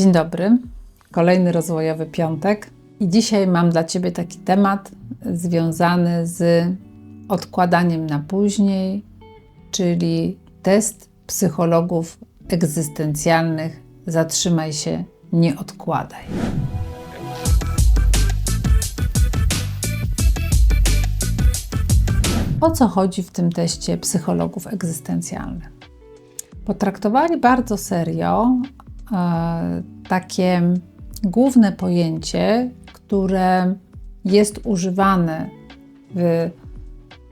Dzień dobry, kolejny rozwojowy piątek. I dzisiaj mam dla Ciebie taki temat związany z odkładaniem na później, czyli test psychologów egzystencjalnych. Zatrzymaj się, nie odkładaj. O co chodzi w tym teście psychologów egzystencjalnych? Potraktowali bardzo serio takie główne pojęcie, które jest używane w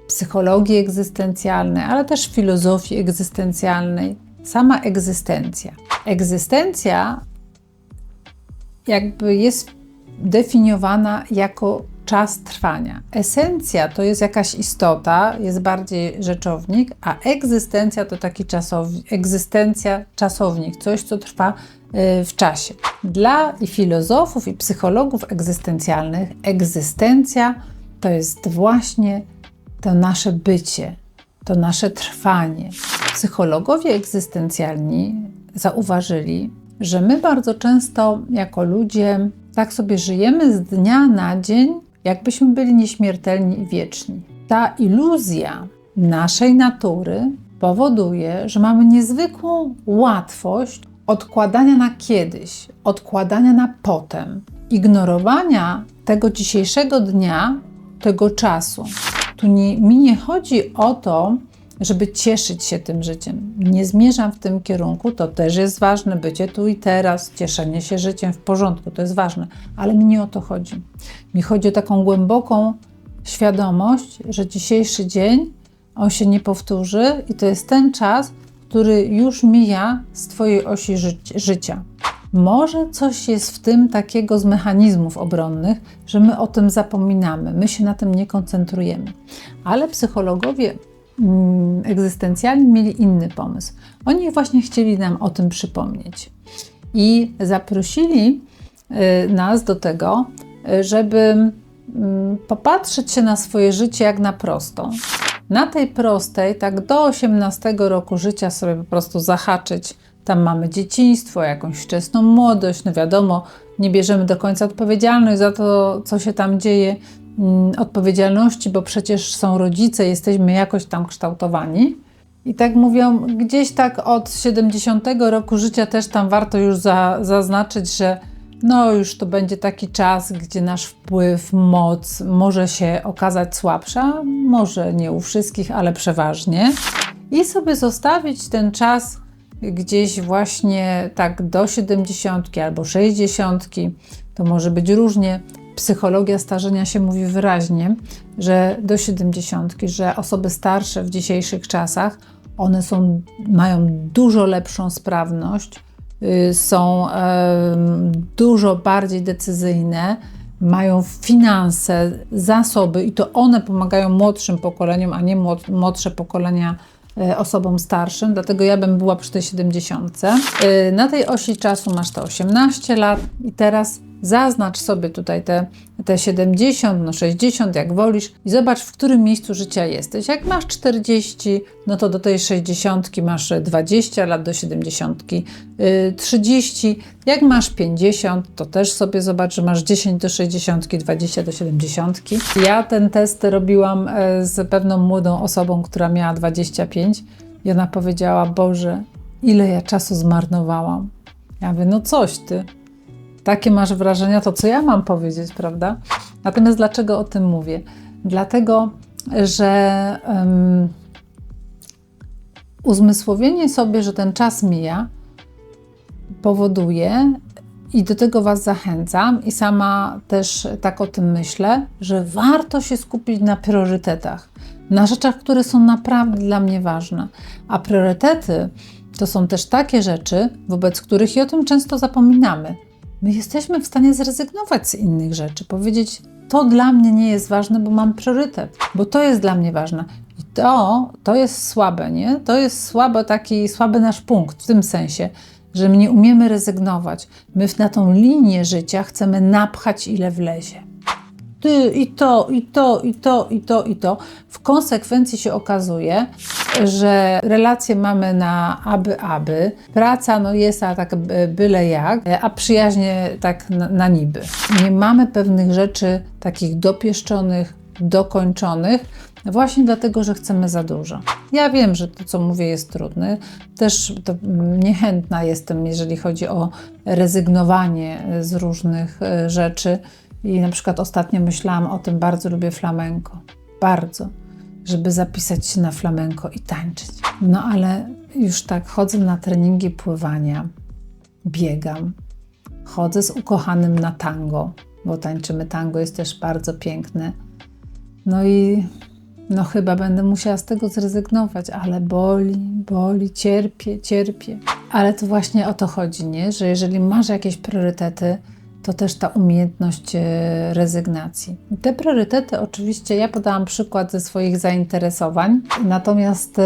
psychologii egzystencjalnej, ale też w filozofii egzystencjalnej, sama egzystencja. Egzystencja jakby jest definiowana jako czas trwania. Esencja to jest jakaś istota, jest bardziej rzeczownik, a egzystencja to taki czasownik, egzystencja, czasownik, coś, co trwa y, w czasie. Dla i filozofów, i psychologów egzystencjalnych, egzystencja to jest właśnie to nasze bycie, to nasze trwanie. Psychologowie egzystencjalni zauważyli, że my bardzo często jako ludzie tak sobie żyjemy z dnia na dzień, jakbyśmy byli nieśmiertelni i wieczni. Ta iluzja naszej natury powoduje, że mamy niezwykłą łatwość odkładania na kiedyś, odkładania na potem, ignorowania tego dzisiejszego dnia, tego czasu. Tu nie, mi nie chodzi o to, żeby cieszyć się tym życiem. Nie zmierzam w tym kierunku, to też jest ważne, bycie tu i teraz, cieszenie się życiem w porządku, to jest ważne, ale mi nie o to chodzi. Mi chodzi o taką głęboką świadomość, że dzisiejszy dzień on się nie powtórzy i to jest ten czas, który już mija z Twojej osi ży życia. Może coś jest w tym takiego z mechanizmów obronnych, że my o tym zapominamy, my się na tym nie koncentrujemy. Ale psychologowie egzystencjalni mieli inny pomysł. Oni właśnie chcieli nam o tym przypomnieć i zaprosili y, nas do tego, y, żeby mm, popatrzeć się na swoje życie jak na prostą. Na tej prostej, tak do 18 roku życia sobie po prostu zahaczyć tam mamy dzieciństwo, jakąś wczesną młodość, no wiadomo, nie bierzemy do końca odpowiedzialność za to, co się tam dzieje, mm, odpowiedzialności, bo przecież są rodzice, jesteśmy jakoś tam kształtowani. I tak mówią, gdzieś tak od 70 roku życia też tam warto już za, zaznaczyć, że no już to będzie taki czas, gdzie nasz wpływ, moc może się okazać słabsza, może nie u wszystkich, ale przeważnie. I sobie zostawić ten czas gdzieś właśnie tak do 70 albo 60, to może być różnie. Psychologia starzenia się mówi wyraźnie, że do 70, że osoby starsze w dzisiejszych czasach, one są, mają dużo lepszą sprawność, y, są dużo bardziej decyzyjne, mają finanse, zasoby i to one pomagają młodszym pokoleniom, a nie młodsze pokolenia osobom starszym, dlatego ja bym była przy tej 70. E, na tej osi czasu masz te 18 lat i teraz zaznacz sobie tutaj te, te 70, no 60, jak wolisz i zobacz, w którym miejscu życia jesteś. Jak masz 40, no to do tej 60 masz 20 lat, do 70 30. Jak masz 50, to też sobie zobacz, że masz 10 do 60, 20 do 70. Ja ten test robiłam e, z pewną młodą osobą, która miała 25 i ona powiedziała, Boże, ile ja czasu zmarnowałam. Ja mówię, no coś ty, takie masz wrażenia, to co ja mam powiedzieć, prawda? Natomiast dlaczego o tym mówię? Dlatego, że um, uzmysłowienie sobie, że ten czas mija, powoduje, i do tego Was zachęcam, i sama też tak o tym myślę, że warto się skupić na priorytetach, na rzeczach, które są naprawdę dla mnie ważne. A priorytety to są też takie rzeczy, wobec których i o tym często zapominamy my jesteśmy w stanie zrezygnować z innych rzeczy, powiedzieć: To dla mnie nie jest ważne, bo mam priorytet, bo to jest dla mnie ważne. I to, to jest słabe, nie? To jest słaby taki słaby nasz punkt w tym sensie, że my nie umiemy rezygnować. My na tą linię życia chcemy napchać ile wlezie. Ty i to, i to, i to, i to, i to. W konsekwencji się okazuje, że relacje mamy na aby, aby. Praca no jest a tak byle jak, a przyjaźnie tak na, na niby. Nie mamy pewnych rzeczy takich dopieszczonych, dokończonych, właśnie dlatego, że chcemy za dużo. Ja wiem, że to, co mówię, jest trudne. Też niechętna jestem, jeżeli chodzi o rezygnowanie z różnych e, rzeczy. I na przykład ostatnio myślałam o tym, bardzo lubię flamenko. Bardzo. Żeby zapisać się na flamenko i tańczyć. No ale już tak chodzę na treningi pływania, biegam, chodzę z ukochanym na tango, bo tańczymy tango, jest też bardzo piękne. No i no chyba będę musiała z tego zrezygnować, ale boli, boli, cierpię, cierpię. Ale to właśnie o to chodzi, nie? że jeżeli masz jakieś priorytety, to też ta umiejętność e, rezygnacji. Te priorytety, oczywiście, ja podałam przykład ze swoich zainteresowań, natomiast e,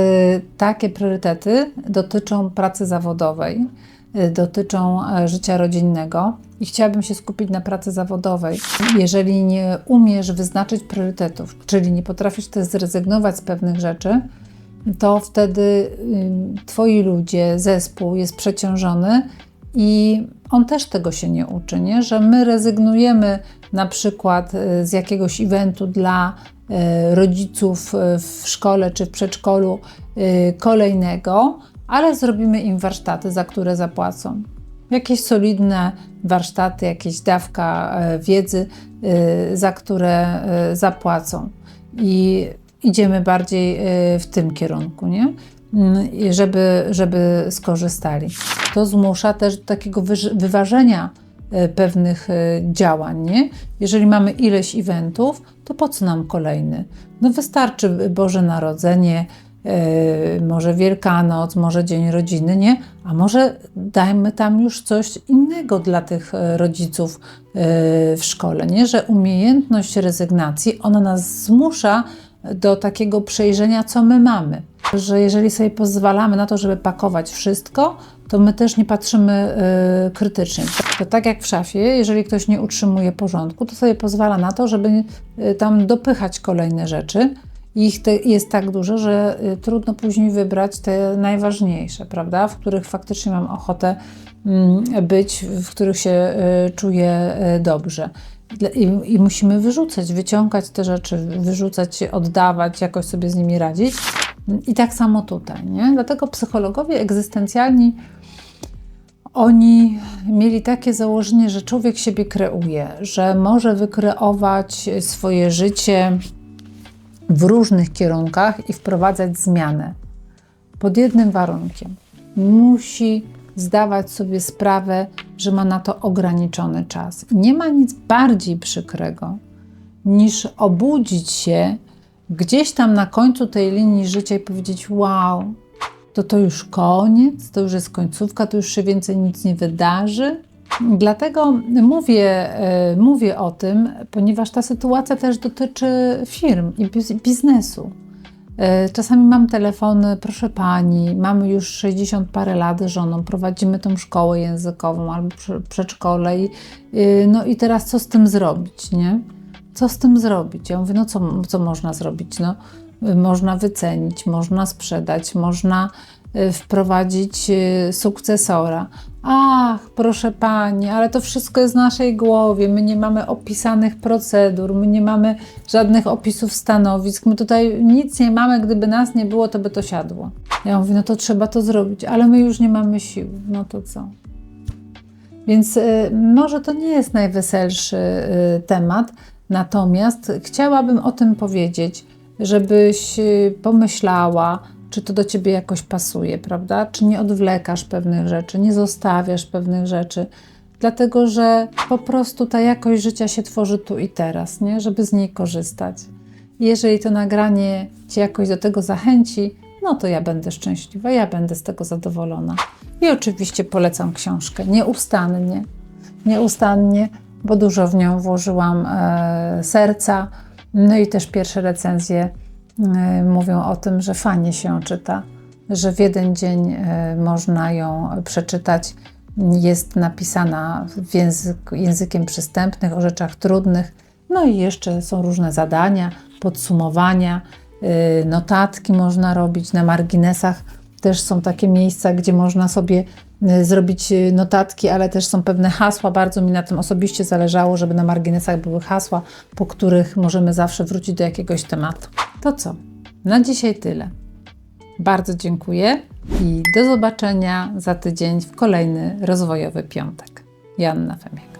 takie priorytety dotyczą pracy zawodowej, e, dotyczą życia rodzinnego i chciałabym się skupić na pracy zawodowej. Jeżeli nie umiesz wyznaczyć priorytetów, czyli nie potrafisz też zrezygnować z pewnych rzeczy, to wtedy Twoi ludzie, zespół jest przeciążony i on też tego się nie uczy, nie? że my rezygnujemy na przykład y, z jakiegoś eventu dla y, rodziców y, w szkole czy w przedszkolu kolejnego, ale zrobimy im warsztaty, za które zapłacą. Jakieś solidne warsztaty, jakieś dawka wiedzy, za które zapłacą. I idziemy bardziej w tym kierunku, nie? Mm, żeby, żeby skorzystali. To zmusza też do takiego wyważenia e, pewnych e, działań. Nie? Jeżeli mamy ileś eventów, to po co nam kolejny? No wystarczy Boże Narodzenie, e, może Wielkanoc, może Dzień Rodziny, nie? A może dajmy tam już coś innego dla tych rodziców w szkole, nie? Że umiejętność rezygnacji, ona nas zmusza do takiego przejrzenia, co my mamy. Że jeżeli sobie pozwalamy na to, żeby pakować wszystko, to my też nie patrzymy y, krytycznie. To tak jak w szafie, jeżeli ktoś nie utrzymuje porządku, to sobie pozwala na to, żeby y, tam dopychać kolejne rzeczy. Ich te, jest tak dużo, że y, trudno później wybrać te najważniejsze, prawda? W których faktycznie mam ochotę y, być, w których się y, czuję dobrze. I, I, musimy wyrzucać, wyciągać te rzeczy, wyrzucać, oddawać, jakoś sobie z nimi radzić. I tak samo tutaj, nie? Dlatego psychologowie egzystencjalni oni mieli takie założenie, że człowiek siebie kreuje, że może wykreować swoje życie w różnych kierunkach i wprowadzać zmianę. Pod jednym warunkiem. Musi zdawać sobie sprawę, że ma na to ograniczony czas. Nie ma nic bardziej przykrego niż obudzić się gdzieś tam na końcu tej linii życia i powiedzieć: Wow, to to już koniec, to już jest końcówka, to już się więcej nic nie wydarzy. Dlatego mówię, e, mówię o tym, ponieważ ta sytuacja też dotyczy firm i biznesu. E, czasami mam telefony, proszę pani, mamy już 60 parę lat z żoną, prowadzimy tą szkołę językową albo przedszkole i, y, no i teraz co z tym zrobić, nie? Co z tym zrobić? Ja mówię, no co, co można zrobić? No, można wycenić, można sprzedać, można y, wprowadzić y, sukcesora. Ach, proszę pani, ale to wszystko jest w naszej głowie. My nie mamy opisanych procedur, my nie mamy żadnych opisów stanowisk. My tutaj nic nie mamy, gdyby nas nie było, to by to siadło. Ja mówię, no to trzeba to zrobić, ale my już nie mamy sił. No to co? Więc y, może to nie jest najweselszy y, temat, natomiast chciałabym o tym powiedzieć, żebyś y, pomyślała, czy to do ciebie jakoś pasuje, prawda? Czy nie odwlekasz pewnych rzeczy, nie zostawiasz pewnych rzeczy, dlatego że po prostu ta jakość życia się tworzy tu i teraz, nie? żeby z niej korzystać. Jeżeli to nagranie cię jakoś do tego zachęci, no to ja będę szczęśliwa, ja będę z tego zadowolona. I oczywiście polecam książkę nieustannie, nieustannie, bo dużo w nią włożyłam e, serca. No i też pierwsze recenzje E, mówią o tym, że fajnie się czyta, że w jeden dzień e, można ją przeczytać. Jest napisana język, językiem przystępnych, o rzeczach trudnych. No i jeszcze są różne zadania, podsumowania, notatki można robić na marginesach. Też są takie miejsca, gdzie można sobie zrobić y, notatki, ale też są pewne hasła. Bardzo mi na tym osobiście zależało, żeby na marginesach były hasła, po których możemy zawsze wrócić do jakiegoś tematu. To co? Na dzisiaj tyle. Bardzo dziękuję i do zobaczenia za tydzień w kolejny rozwojowy piątek. Joanna Femiak.